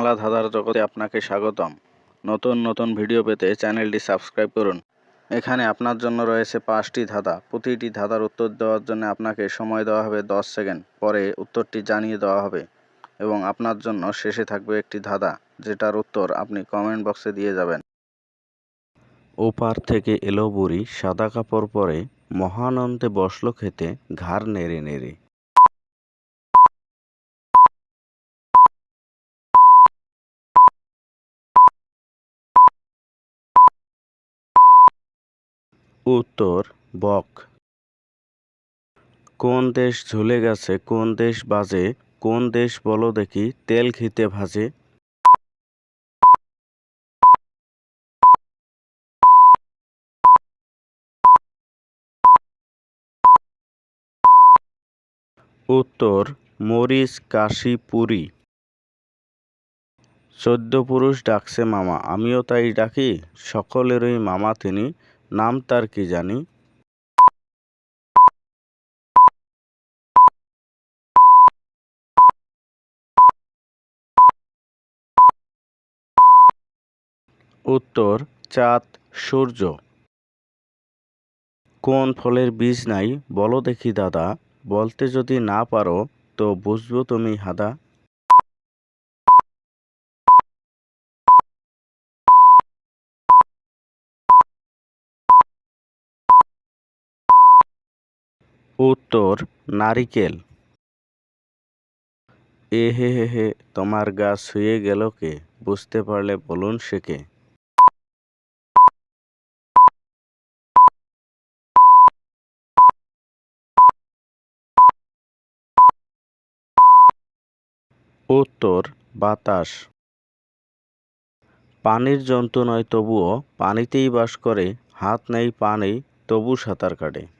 বাংলা ধাঁধার জগতে আপনাকে স্বাগতম। নতুন নতুন ভিডিও পেতে চ্যানেলটি সাবস্ক্রাইব করুন। এখানে আপনার জন্য রয়েছে পাঁচটি ধাঁধা। প্রতিটি ধাঁধার উত্তর দেওয়ার জন্য আপনাকে সময় দেওয়া হবে দশ সেকেন্ড। পরে উত্তরটি জানিয়ে দেওয়া হবে এবং আপনার জন্য শেষে থাকবে একটি ধাঁধা, যেটার উত্তর আপনি কমেন্ট বক্সে দিয়ে যাবেন। ওপার থেকে এলো বুড়ি সাদা কাপড় পরে মহানন্দে বসল খেতে ঘাড় নেড়ে নেড়ে। উত্তর, বক। কোন দেশ ঝুলে গেছে, কোন দেশ বাজে, কোন দেশ বলো দেখি, তেল ঘিতে ভাজে। উত্তর, মরিচ কাশি পুরী। চোদ্দ পুরুষ ডাকছে মামা, আমিও তাই ডাকি, সকলেরই মামা তিনি। নাম তার কি জানি? উত্তর, চাঁদ, সূর্য। কোন ফলের বীজ নাই? বলো দেখি দাদা, বলতে যদি না পারো, তো বুঝব তুমি, হাদা। উত্তর, নারিকেল। এ হে হে হে, তোমার গা শুয়ে গেল কে? বুঝতে পারলে বলুন সে কে? উত্তর, বাতাস। পানির জন্তু নয় তবুও পানিতেই বাস করে, হাত নেই পা নেই, তবু সাঁতার কাটে।